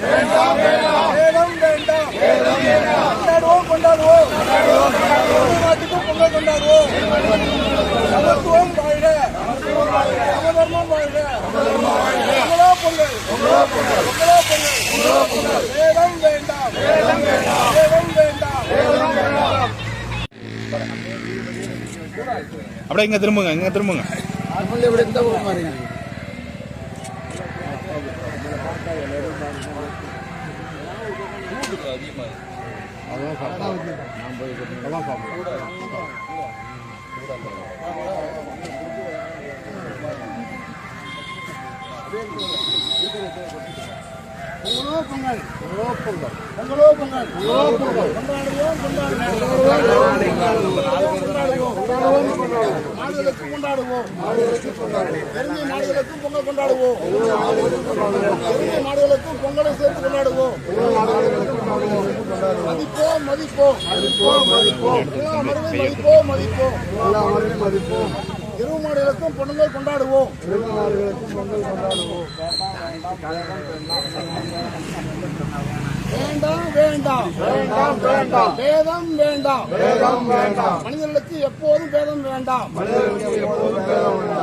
வேண்டாம் வேதம் வேண்டாம் கொண்டாடுவோம் கொண்டாடுவோம் தமிழ்நாட்டுக்கு பொங்கல் கொண்டாடுவோம் சமத்துவம் வாழ்க சமதர்மம் வாழ்க பொங்கலோ பொங்கல் பொங்கல் வேதம் வேண்டாம் வேதம் வேண்டாம் அப்படியே இங்க திரும்புங்க இங்க திரும்புங்க பொங்கலோ. பொங்கல். பொங்கலோ பொங்கல். பொங்கலோ பொங்கல். கொண்டாடுவோம் கொண்டாடுவோம். நாடுகளுக்கு கொண்டாடுவோம். நாடுகளுக்கும் பொங்கல் கொண்டாடுவோம். நாடுகளுக்கும் பொங்கலை சேர்த்து கொண்டாடுவோம். மதிப்போம் மதிப்போம் மதிப்போம் எல்லா மதிப்போம் மதிப்போம் எல்லா மருமை மதிப்போம் இரு மாடுகளுக்கும் பொங்கல் கொண்டாடுவோம். வேண்டாம் வேண்டாம். வேண்டாம் வேண்டாம். வேதம் வேண்டாம். வேதம் வேண்டாம். மனிதர்களுக்கு எப்போதும் வேதம் வேண்டாம்.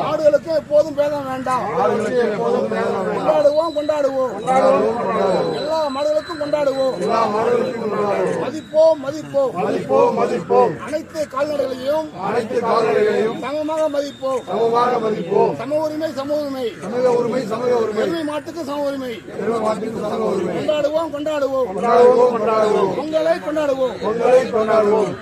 நாடுகளுக்கு எப்போதும் வேதம் வேண்டாம். கொண்டாடுவோம் கொண்டாடுவோம். மாடுகளுக்கும் கொண்டாடுவோம். மதிப்போம் மதிப்போம் மதிப்போம் மதிப்போம் அனைத்து கால்நடைகளையும் அனைத்து கால்நடைகளையும் சமமாக மதிப்போம். சமமாக மதிப்போம் சம உரிமை சம உரிமை. சமூக உரிமை சமூக உரிமை எருமை மாட்டுக்கு சம உரிமை. உரிமை கொண்டாடுவோம் கொண்டாடுவோம். கொண்டாடுவோம் கொண்டாடுவோம். பொங்கலை கொண்டாடுவோம் பொங்கலை கொண்டாடுவோம்.